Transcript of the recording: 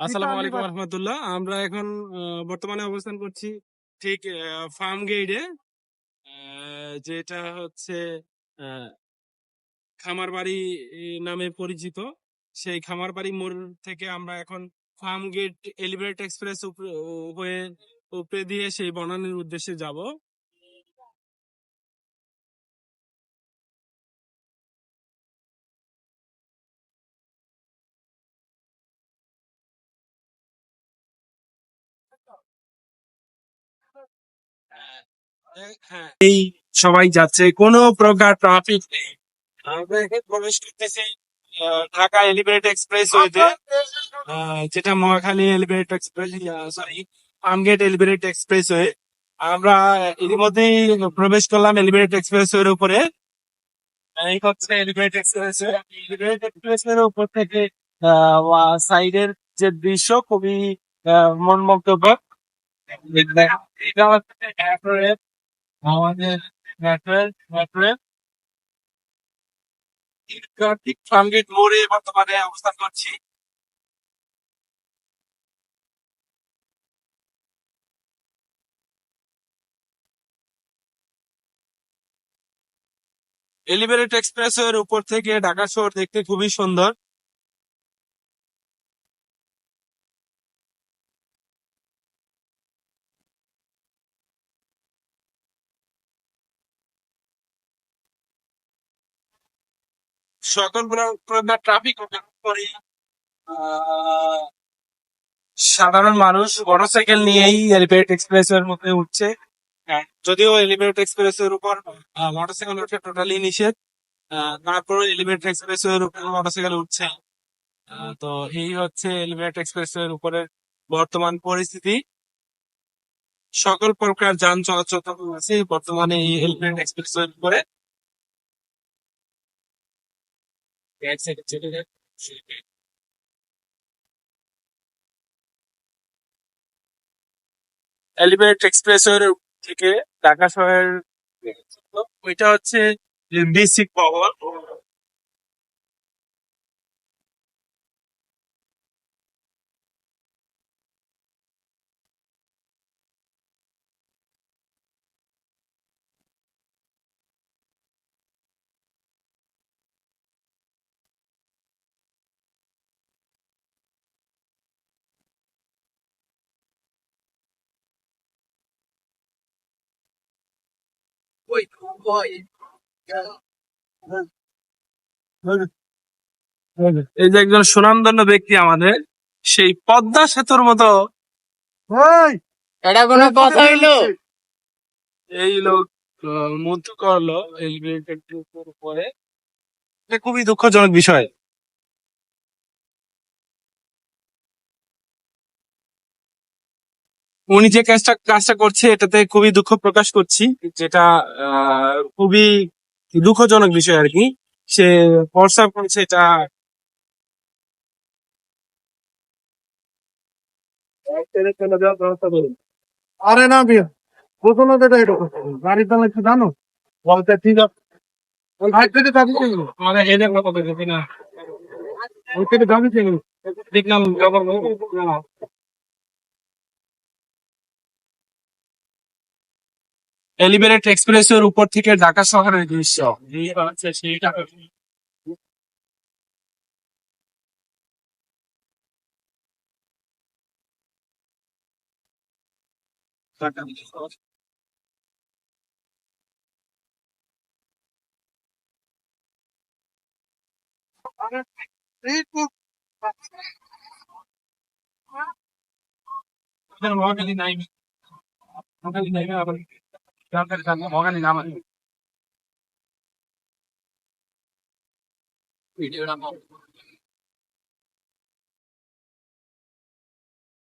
আসসালামু আলাইকুম রহমতুল্লাহ। আমরা এখন বর্তমানে অবস্থান করছি ঠিক ফার্ম গেটে যেটা হচ্ছে আহ, খামার বাড়ি নামে পরিচিত। সেই খামার বাড়ি মোড় থেকে আমরা এখন ফার্ম গেট এলিভেটেড এক্সপ্রেস হয়ে উপরে দিয়ে সেই বনানীর উদ্দেশ্যে যাব। এই সবাই যাচ্ছে। কোনো প্রকার ট্রাফিক নেই। আমরা প্রবেশ করতেছি ঢাকা এলিভেটেড এক্সপ্রেস ওয়েতে যেটা মহাখালী এলিভেটেড এক্সপ্রেস সরি আমগেট এলিভেটেড এক্সপ্রেস ওয়ে আমরা ইতিমধ্যেই প্রবেশ করলাম এলিভেটেড এক্সপ্রেস ওয়ের উপরে। এই হচ্ছে elevated expressway elevated express এর উপর থেকে সাইডের যে দৃশ্য খুবই মনমুগ্ধকর এটা হচ্ছে আমাদের ঠিক ফার্মগেট মোড়ে বর্তমানে অবস্থান করছি। এলিভেটেড এক্সপ্রেস এর উপর থেকে ঢাকা শহর দেখতে খুবই সুন্দর। ট্রাফিক সাধারণ মানুষ মোটরসাইকেল নিয়েই এলিভেটেড এক্সপ্রেস এর মধ্যে উঠছে। হ্যাঁ, যদিও এলিভেটেড এক্সপ্রেস এর উপর মোটরসাইকেল ওঠা টোটালি নিষেধ। তারপরে এলিভেটেড এক্সপ্রেস এর উপর মোটরসাইকেল উঠছে। তো এই হচ্ছে এলিভেটেড এক্সপ্রেস এর উপরে বর্তমান পরিস্থিতি। সকল প্রকার যান চলাচল আছে বর্তমানে এই এলিভেটেড এক্সপ্রেস এর উপরে। এক সেকেন্ড চলে যাক। এলিভেট এক্সপ্রেস এর থেকে ঢাকা শহরের ওইটা হচ্ছে বেসিক ভবন এই যে একজন সুনামধন্য ব্যক্তি আমাদের সেই পদ্মা সেতুর মতো। এটা কোনো কথা হইল? এই লোক আহ, মন্তব্য করল এই উপরে। এটা খুবই দুঃখজনক বিষয়। উনি যে কাজটা কাজটা করছে এটাতে খুবই দুঃখ প্রকাশ করছি। যেটা আহ, খুবই দুঃখজনক বিষয় আর কি। সে প্রস্তাব করেছে এটা। আরে না বিয়া প্রথমে তো এটা এটা। গাড়ির দাম একটু জানো? বলতে ঠিক আছে। ওই এলিভেটেড এক্সপ্রেস এর উপর থেকে ঢাকা শহরের দৃশ্য। নাই নাই আবার সরকারি জানো মহাকালী নাম আছে ভিডিওটা